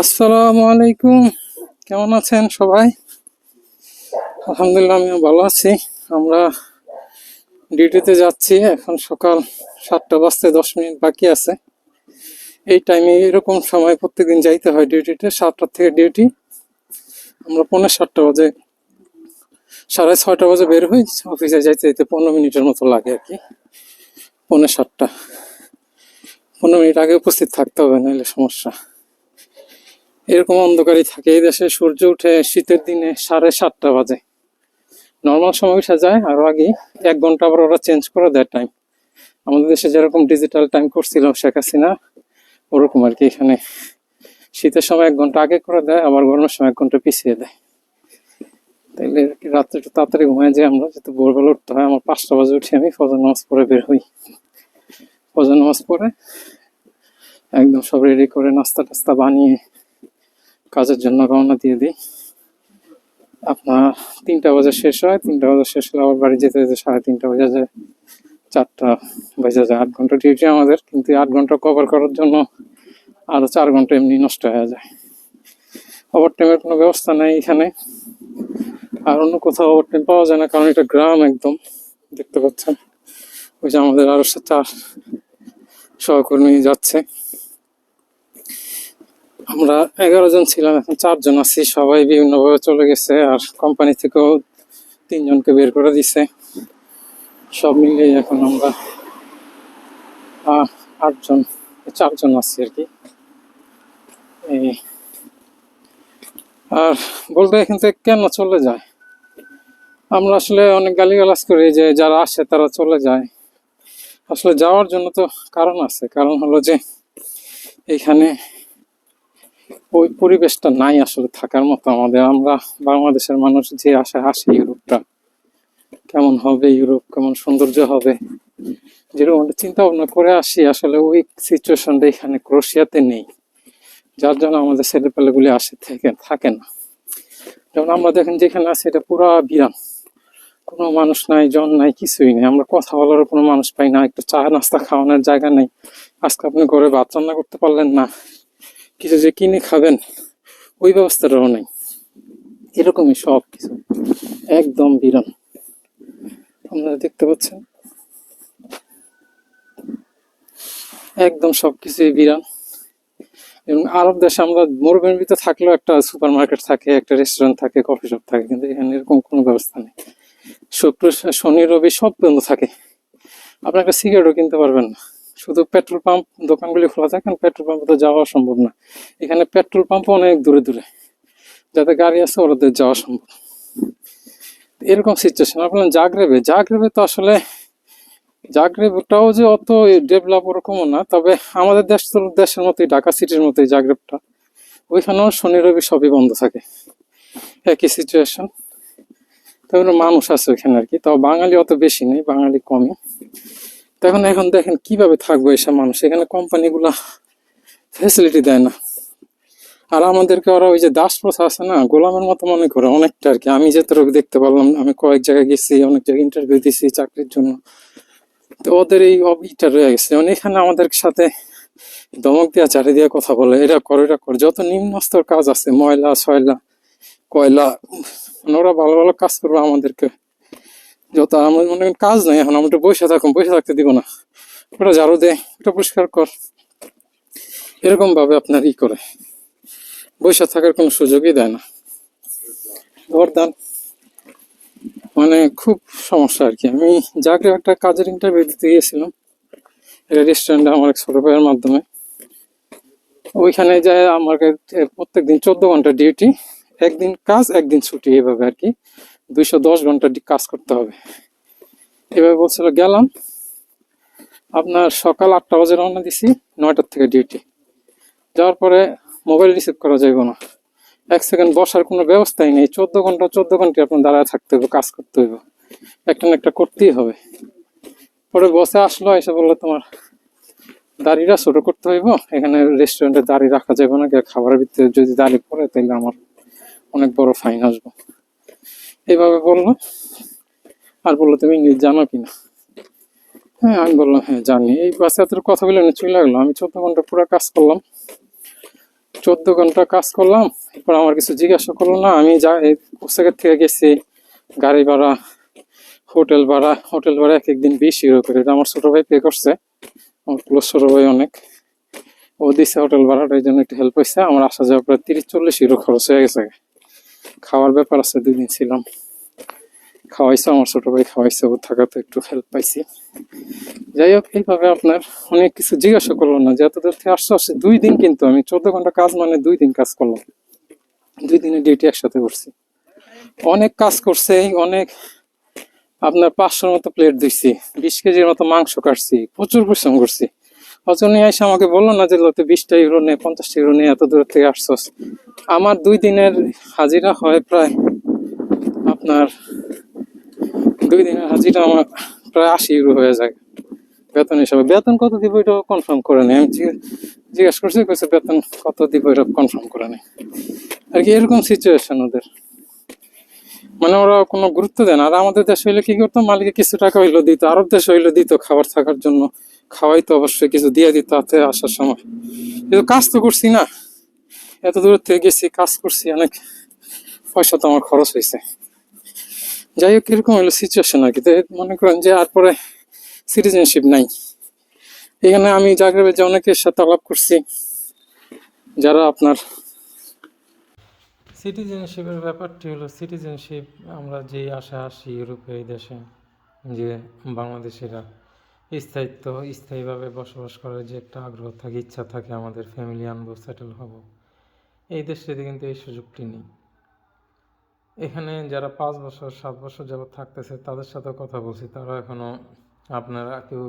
আসসালামু আলাইকুম। কেমন আছেন সবাই? আলহামদুলিল্লাহ, আমিও ভালো আছি। আমরা ডিউটিতে যাচ্ছি, এখন সকাল সাতটা বাজতে দশ মিনিট বাকি আছে। এই টাইমে এরকম সময় প্রত্যেকদিন যাইতে হয় ডিউটিতে, সাতটা থেকে ডিউটি। আমরা পৌনে সাতটা বাজে, সাড়ে ছয়টা বাজে বের হই অফিসে যাইতে যাইতে পনেরো মিনিটের মতো লাগে আর কি। পৌনে সাতটা। পনেরো মিনিট আগে উপস্থিত থাকতে হবে, নাহলে সমস্যা। এরকম অন্ধকারই থাকে। এই দেশে সূর্য উঠে শীতের দিনে সাড়ে সাতটা বাজে। নর্মাল সময় উঠে যায় আরও আগে এক ঘণ্টা আবার ওরা চেঞ্জ করে দেয় টাইম আমাদের দেশে যেরকম ডিজিটাল টাইম করছিল শেখ হাসিনা, ওরকম আর কি এখানে। শীতের সময় এক ঘণ্টা আগে করে দেয়, আবার গরমের সময় এক ঘণ্টা পিছিয়ে দেয়। তাইলে রাত্রে একটু তাড়াতাড়ি ঘুমায় যাই আমরা, যেহেতু ভোরবেলা উঠতে হয়, আমার পাঁচটা বাজে উঠে আমি ফজর নামাজ পড়ে বের হই। ফজর নামাজ পড়ে একদম সব রেডি করে নাস্তা টাস্তা বানিয়ে কাজের জন্য রওনা দিয়ে দিই। আপনার তিনটা বাজে শেষ হয়, তিনটা বাজে শেষ হলে আবার বাড়ি যেতে যেতে সাড়ে তিনটা বাজে যায়। চারটা বাজে যায়, আট ঘণ্টা ডিউটি আমাদের, কিন্তু আট ঘণ্টা কভার করার জন্য আরও চার ঘণ্টা এমনি নষ্ট হয়ে যায়। ওভার টাইমের কোনো ব্যবস্থা নেই এখানে। আর অন্য কোথাও ওভার টাইম পাওয়া যায় না, কারণ এটা গ্রাম একদম, দেখতে পাচ্ছেন। ওই যে আমাদের আরও চার সহকর্মী যাচ্ছে। আমরা এগারো জন ছিলাম, এখন চারজন আছি, সবাই বিভিন্নভাবে চলে গেছে আর কোম্পানি থেকেও তিনজনকে বের করে দিছে। সব মিলিয়ে এখন আমরা আটজন, চারজন আছি আর কি। এই, আর বলতে এখান থেকে কেন চলে যায়? আমরা আসলে অনেক গালিগালাজ করি যে যারা আসে তারা চলে যায়। আসলে যাওয়ার জন্য তো কারণ আছে, কারণ হলো যে এখানে ওই পরিবেশটা নাই আসলে থাকার মতো আমাদের। আমরা বাংলাদেশের মানুষ যে আশা আসে ইউরোপটা, কেমন হবে ইউরোপ, কেমন সৌন্দর্য হবে, যেরকম একটা চিন্তা ভাবনা করে আসি, আসলে ওই সিচুয়েশনটা এখানে ক্রোশিয়াতে নেই। যার জন্য আমাদের ছেলেপেলেগুলি আসে থেকে, থাকে না। যেমন আমরা দেখেন যেখানে আছি, এটা পুরা বিরান কোনো মানুষ নাই, জন নাই, কিছুই নেই। আমরা কথা বলার কোনো মানুষ পাই না। একটু চা নাস্তা খাওয়ানোর জায়গা নেই। আজকে আপনি ঘরে ভাত রান্না করতে পারলেন না। কিছু যে কিনে খাবেন, ওই ব্যবস্থাটাও নেই। এরকমই সব কিছু। একদম বিরান আপনারা দেখতে পাচ্ছেন? একদম সব সবকিছুই বিরান এবং আরব দেশে আমরা মরুভূমির ভিতরে থাকলেও একটা সুপার মার্কেট থাকে, একটা রেস্টুরেন্ট থাকে, কফি শপ থাকে, কিন্তু এখানে এরকম কোনো ব্যবস্থা নেই। শুক্র, শনি, রবি সব বন্ধ থাকে। আপনি একটা সিগারেটও কিনতে পারবেন না। শুধু পেট্রোল পাম্প দোকানগুলি খোলা থাকে পেট্রোল পাম্পে তো যাওয়া সম্ভব না। এখানে পেট্রোল পাম্প অনেক দূরে দূরে। যাতে গাড়ি আছে ওদের যাওয়া সম্ভব। এরকম সিচুয়েশন আপনার জাগরেবে। জাগরেবে তো আসলে জাগরেবটাও যে অত ডেভেলপ ওরকমও না, তবে আমাদের দেশ তো দেশের মতোই, ঢাকা সিটির মতোই জাগরেবটা। ওইখানেও শনি, রবি সবই বন্ধ থাকে। একই সিচুয়েশন তবে মানুষ আছে ওইখানে আর কি। তাও বাঙালি অত বেশি নেই, বাঙালি কমই। তখন এখন দেখেন কীভাবে থাকবে এসব মানুষ। এখানে কোম্পানিগুলা ফেসিলিটি দেয় না। আর আমাদেরকে ওরা ওই যে দাস প্রথা আছে না, গোলামের মতো মনে করে অনেকটা আর কি আমি যতটুকু দেখতে পারলাম আমি কয়েক জায়গায় গেছি, অনেক জায়গায় ইন্টারভিউ দিছি চাকরির জন্য। তো ওদের এই অব- ইটা রয়ে গেছে। যেমন এখানে আমাদের সাথে দমক দিয়া, চারি দিয়া কথা বলে এটা করো এটা করো। যত নিম্ন স্তর কাজ আছে, ময়লা সয়লা কয়লা মানে ওরা ভালো ভালো কাজ করবে আমাদেরকে। যত আমার মনে কাজ নাই, এখন আমরা বসে থাকুন, বসে থাকতে দিব না। ওটা ঝাড়ু দে, ওটা পরিষ্কার কর। এরকম ভাবে আপনার ই করে। বসে থাকার কোনো সুযোগই দেয় না। বরদান মানে খুব সমস্যা আর কি। আমি যাকে একটা কাজের ইন্টারভিউ দিতে গিয়েছিলাম, এটা রেস্টুরেন্টে আমার এক ছোট ভাইয়ের মাধ্যমে। ওইখানে যায় আমার প্রত্যেক দিন চোদ্দ ঘণ্টা ডিউটি একদিন কাজ, একদিন ছুটি এভাবে আর কি। দুইশো দশ ঘণ্টা কাজ করতে হবে। এভাবে বলছিল, গেলাম। আপনার সকাল আটটা বাজে রওনা দিছি, নয়টার থেকে ডিউটি যাওয়ার পরে মোবাইল রিসিভ করা যাবে না। এক সেকেন্ড বসার কোনো ব্যবস্থাই নেই। চোদ্দ ঘণ্টা চোদ্দ ঘণ্টা আপনার দাঁড়ায় থাকতে হবে কাজ করতে হইব। একটা না একটা করতেই হবে। পরে বসে আসলো, এসে বলল, তোমার দাড়িটা ছোট করতে হইব। এখানে রেস্টুরেন্টে দাড়ি রাখা যাবে না। খাবারের ভিতরে যদি দাড়ি পড়ে তাহলে আমার অনেক বড় ফাইন আসব। এইভাবে বলল। আর বলল, তুমি ইংলিশ জানো কিনা? হ্যাঁ আমি বললাম হ্যাঁ জানি। এই এত কথা বলে চলে লাগল। আমি চোদ্দ ঘণ্টা পুরো কাজ করলাম। চোদ্দ ঘণ্টা কাজ করলাম। এরপর আমার কিছু জিজ্ঞাসা করল, না, আমি যা কোচেকের থেকে গেছি, গাড়ি ভাড়া, হোটেল ভাড়া হোটেল ভাড়া এক একদিন বিশ ইউরো করে আমার ছোট ভাই পে করছে। আমার ক্লোজ ছোট ভাই অনেক। ও দিচ্ছে হোটেল ভাড়াটা, এই জন্য একটু হেল্প হয়েছে। আমার আসা যাওয়া প্রায় তিরিশ চল্লিশ ইউরো খরচ হয়ে গেছে। খাওয়ার ব্যাপার আছে দুই দিন ছিলাম। খাওয়াইছে আমার ছোট ভাই, খাওয়াইছে ও থাকাতে একটু হেল্প পাইছি। যাই হোক, এইভাবে আপনার অনেক কিছু জিজ্ঞাসা করল না, যে এত দূর থেকে আসতে আসছে। দুই দিন কিন্তু আমি চোদ্দ ঘণ্টা কাজ মানে দুই দিন কাজ করলাম। দুই দিনের ডিউটি একসাথে করছি। অনেক কাজ করছে, অনেক আপনার পাঁচশোর মতো প্লেট দিচ্ছি বিশ কেজির মতো মাংস কাটছি, প্রচুর পরিশ্রম করছি। অজনী এসে আমাকে বলল না যে, লোতে বিশটা ইউরো নেই পঞ্চাশটা ইউরো নেই এত দূর থেকে আসছস? আমার দুই দিনের হাজিরা হয় প্রায় আপনার, দুই দিনের হাজিরা আমার প্রায় আশি ইউরো হয়ে যায় বেতন হিসাবে। বেতন কত দিব এটা কনফার্ম করে নেই। আমি জিজ্ঞে- জিজ্ঞেস করছি, কইছে, বেতন কত দিব এটা কনফার্ম করে নেই। আর কি, এরকম সিচুয়েশন ওদের। মানে ওরা কোনো গুরুত্ব দেয় না। আর আমাদের দেশ হইলে কি করতো? মালিকে কিছু টাকা হইল দিত, আরব দেশ হইলে দিত খাবার থাকার জন্য। খাওয়াই তো অবশ্যই কিছু দিয়ে দিত হাতে আসার সময়। কিন্তু কাজ তো করছি না। এত দূর থেকে গেছি, কাজ করছি, অনেক পয়সা তো আমার খরচ হয়েছে। যাই হোক, এরকম হলো সিচুয়েশন আর কি। তো মনে করেন যে আর পরে সিটিজেনশিপ নাই। এখানে আমি জাগরেবে যে অনেকের সাথে আলাপ করছি, যারা আপনার সিটিজেনশিপের ব্যাপারটি হলো সিটিজেনশিপ আমরা যে আশা আসি ইউরোপে এই দেশে, যে বাংলাদেশিরা স্থায়িত্ব, স্থায়ীভাবে বসবাস করার যে একটা আগ্রহ থাকে, ইচ্ছা থাকে আমাদের ফ্যামিলি আনব সেটেল হব। এই দেশটিতে কিন্তু এই সুযোগটি নেই। এখানে যারা পাঁচ বছর, সাত বছর যাবত থাকতেছে, তাদের সাথে কথা বলছি। তারা এখনও আপনারা কেউ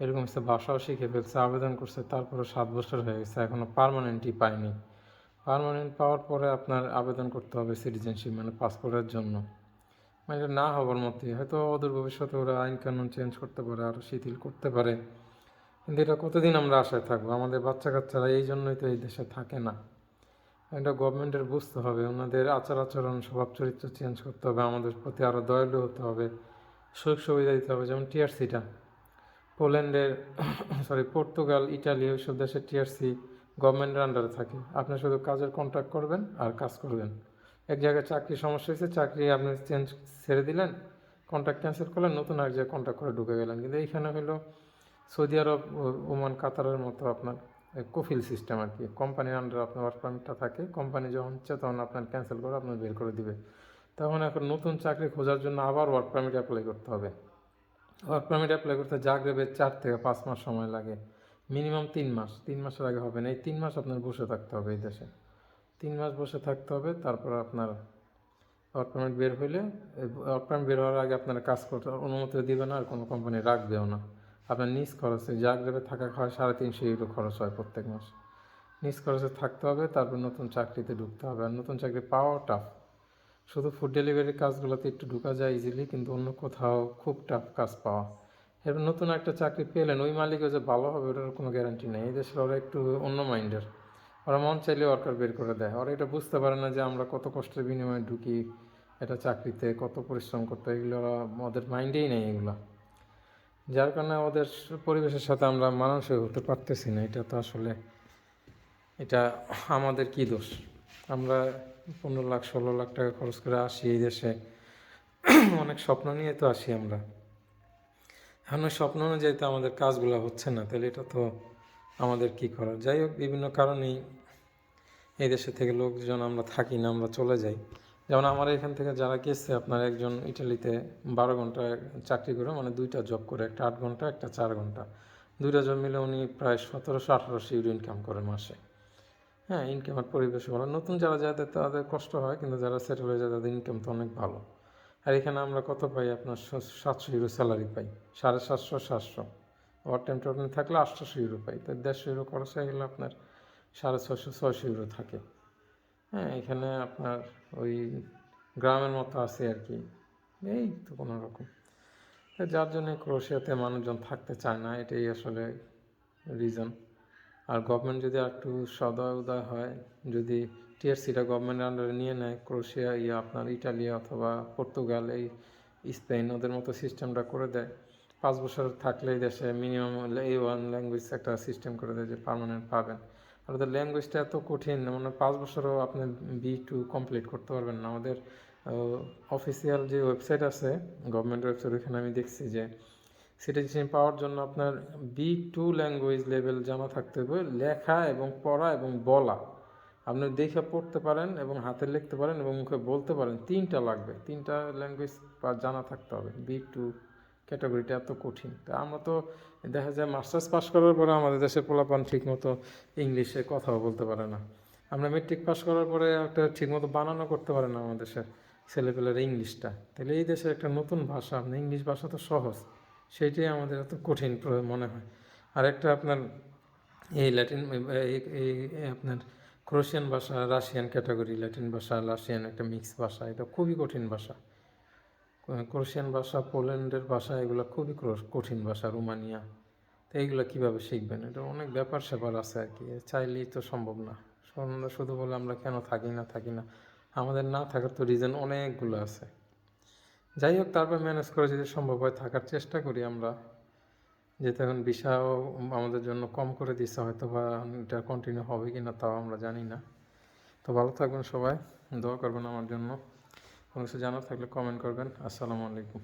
এরকম হচ্ছে ভাষাও শিখে ফেলছে, আবেদন করছে তারপরে সাত বছর হয়ে গেছে, এখনও পার্মানেন্টই পায়নি। পার্মানেন্ট পাওয়ার পরে আপনার আবেদন করতে হবে সিটিজেনশিপ মানে পাসপোর্টের জন্য। মানে এটা না হবার মতোই হয়তো অদূর ভবিষ্যতে ওরা আইন কানুন চেঞ্জ করতে পারে আরও শিথিল করতে পারে। কিন্তু এটা কতদিন আমরা আশায় থাকব? আমাদের বাচ্চা কাচ্চারা এই জন্যই তো এই দেশে থাকে না। এটা গভর্নমেন্টের বুঝতে হবে, ওনাদের আচার আচরণ, স্বভাব চরিত্র চেঞ্জ করতে হবে, আমাদের প্রতি আরও দয়ালু হতে হবে, সুযোগ সুবিধা দিতে হবে, যেমন টিআরসিটা পোল্যান্ডের সরি পর্তুগাল, ইটালি ওইসব দেশের টিআরসি গভর্নমেন্টের আন্ডারে থাকে। আপনি শুধু কাজের কন্ট্রাক্ট করবেন আর কাজ করবেন। এক জায়গায় চাকরির সমস্যা হয়েছে, চাকরি আপনি চেঞ্জ ছেড়ে দিলেন কন্ট্রাক্ট ক্যান্সেল করলেন, নতুন এক জায়গায় কন্ট্রাক্ট করে ঢুকে গেলেন। কিন্তু এইখানে হলো সৌদি আরব ওমান, কাতারের মতো আপনার কফিল সিস্টেম আর কি। কোম্পানির আন্ডারে আপনার ওয়ার্ক পারমিটটা থাকে কোম্পানি যখন ইচ্ছে তখন আপনার ক্যান্সেল করে আপনার বের করে দিবে। তখন এখন নতুন চাকরি খোঁজার জন্য আবার ওয়ার্ক পারমিট অ্যাপ্লাই করতে হবে। ওয়ার্ক পারমিট অ্যাপ্লাই করতে জাগরেবে চার থেকে পাঁচ মাস সময় লাগে। মিনিমাম তিন মাস, তিন মাসের আগে হবে না, এই তিন মাস আপনার বসে থাকতে হবে এই দেশে। তিন মাস বসে থাকতে হবে, তারপর আপনার ওয়ার্ক পারমিট বের হইলে ওয়ার্ক পারমিট বের হওয়ার আগে আপনার কাজ করতে অনুমতি দিবে না আর কোনো কোম্পানি রাখবেও না। আপনার নিজ খরচে যা জাগরেবে থাকা খাওয়া সাড়ে তিনশো ইউরো খরচ হয় প্রত্যেক মাস। নিজ খরচে থাকতে হবে, তারপর নতুন চাকরিতে ঢুকতে হবে। আর নতুন চাকরি পাওয়াও টাফ শুধু ফুড ডেলিভারির কাজগুলোতে একটু ঢুকা যায় ইজিলি কিন্তু অন্য কোথাও খুব টাফ কাজ পাওয়া। এবার নতুন একটা চাকরি পেলেন, ওই মালিকও যে ভালো হবে, ওটার কোনো গ্যারান্টি নেই। এই দেশের ওরা একটু অন্য মাইন্ডের ওরা মন চাইলে ওয়ার্কার বের করে দেয়। ওরা এটা বুঝতে পারে না যে আমরা কত কষ্টের বিনিময়ে ঢুকি, এটা চাকরিতে কত পরিশ্রম করতে এগুলো ওরা ওদের মাইন্ডেই নেই এগুলো। যার কারণে ওদের পরিবেশের সাথে আমরা মানানসই হতে পারতেছি না, এটা তো আসলে, এটা আমাদের কি দোষ? আমরা পনেরো লাখ, ষোলো লাখ টাকা খরচ করে আসি এই দেশে। অনেক স্বপ্ন নিয়ে তো আসি আমরা। এখন স্বপ্ন অনুযায়ী তো আমাদের কাজগুলো হচ্ছে না, তাহলে এটা তো আমাদের কি করার? যাই হোক, বিভিন্ন কারণেই এই দেশে থেকে লোকজন আমরা থাকি না, আমরা চলে যাই। যেমন আমার এখান থেকে যারা গেছে, আপনার একজন ইটালিতে বারো ঘণ্টা চাকরি করে মানে দুইটা জব করে, একটা আট ঘণ্টা, একটা চার ঘণ্টা। দুইটা জব মিলে উনি প্রায় সতেরোশো, আঠারোশো ইউরো ইনকাম করে মাসে। হ্যাঁ ইনকামের পরিবেশ ভালো। নতুন যারা যায়, তাদের- কষ্ট হয়, কিন্তু যারা সেটেল হয়ে যায়, তাদের ইনকাম তো অনেক ভালো। আর এখানে আমরা কত পাই? আপনার সাতশো ইউরো স্যালারি পাই, সাড়ে সাতশো সাতশো। ওভার টাইম টোটাল থাকলে আটশোশো ইউরো পাই। তো দেড়শো ইউরো খরচ হয়ে গেলে আপনার সাড়ে ছশো ছয়শো ইউরো থাকে। হ্যাঁ এখানে আপনার ওই গ্রামের মতো আছে আর কি। এই তো কোনো রকম। যার জন্য ক্রোশিয়াতে মানুষজন থাকতে চায় না, এটাই আসলে রিজন আর গভর্নমেন্ট যদি একটু সদয় উদয় হয়, যদি টিআরসিটা গভর্নমেন্টের আন্ডারে নিয়ে নেয় ক্রোশিয়া ইয়ে আপনার ইটালি অথবা পর্তুগাল, এই স্পেন ওদের মতো সিস্টেমটা করে দেয় পাঁচ বছর থাকলে দেশে মিনিমাম এই ওয়ান ল্যাঙ্গুয়েজ একটা সিস্টেম করে দেয় যে পার্মানেন্ট পাবেন। আর ওদের ল্যাঙ্গুয়েজটা এত কঠিন মানে পাঁচ বছরও আপনি বি টু কমপ্লিট করতে পারবেন না। আমাদের অফিসিয়াল যে ওয়েবসাইট আছে গভর্নমেন্ট ওয়েবসাইট ওখানে আমি দেখছি যে সিটিজেনশিপ পাওয়ার জন্য আপনার বি টু ল্যাঙ্গুয়েজ লেভেল জানা থাকতে হবে, লেখা এবং পড়া এবং বলা। আপনি দেখে পড়তে পারেন এবং হাতে লিখতে পারেন এবং মুখে বলতে পারেন, তিনটা লাগবে। তিনটা ল্যাঙ্গুয়েজ জানা থাকতে হবে বি টু ক্যাটাগরিটা এত কঠিন। তা আমরা তো দেখা যায় মাস্টার্স পাস করার পরে আমাদের দেশে পোলাপান ঠিকমতো ইংলিশে কথাও বলতে পারে না। আমরা মেট্রিক পাস করার পরে একটা ঠিকমতো বানানো করতে পারে না আমাদের দেশের ছেলেপেলের ইংলিশটা। তাহলে এই দেশের একটা নতুন ভাষা আপনার ইংলিশ ভাষা তো সহজ, সেইটাই আমাদের এত কঠিন মনে হয়। আর একটা আপনার এই ল্যাটিন, এই আপনার ক্রোশিয়ান ভাষা, রাশিয়ান ক্যাটাগরি, ল্যাটিন ভাষা, রাশিয়ান একটা মিক্স ভাষা, এটা খুবই কঠিন ভাষা। ক্রোশিয়ান ভাষা, পোল্যান্ডের ভাষা, এগুলো খুবই কঠিন ভাষা, রোমানিয়া। তো এইগুলো কীভাবে শিখবেন? এটা অনেক ব্যাপার স্যাপার আছে আর কি। চাইলেই তো সম্ভব না। শুধু- বলে আমরা কেন থাকি না থাকি না? আমাদের না থাকার তো রিজন অনেকগুলো আছে। যাই হোক, তারপর ম্যানেজ করে যদি সম্ভব হয়, থাকার চেষ্টা করি আমরা। যেহেতু এখন বিষাও আমাদের জন্য কম করে দিচ্ছে হয়তো বা এটা কন্টিনিউ হবে কি না তাও আমরা জানি না। তো ভালো থাকবেন সবাই। দোয়া করবেন আমার জন্য। কোনো কিছু জানার থাকলে কমেন্ট করবেন। আসসালামু আলাইকুম।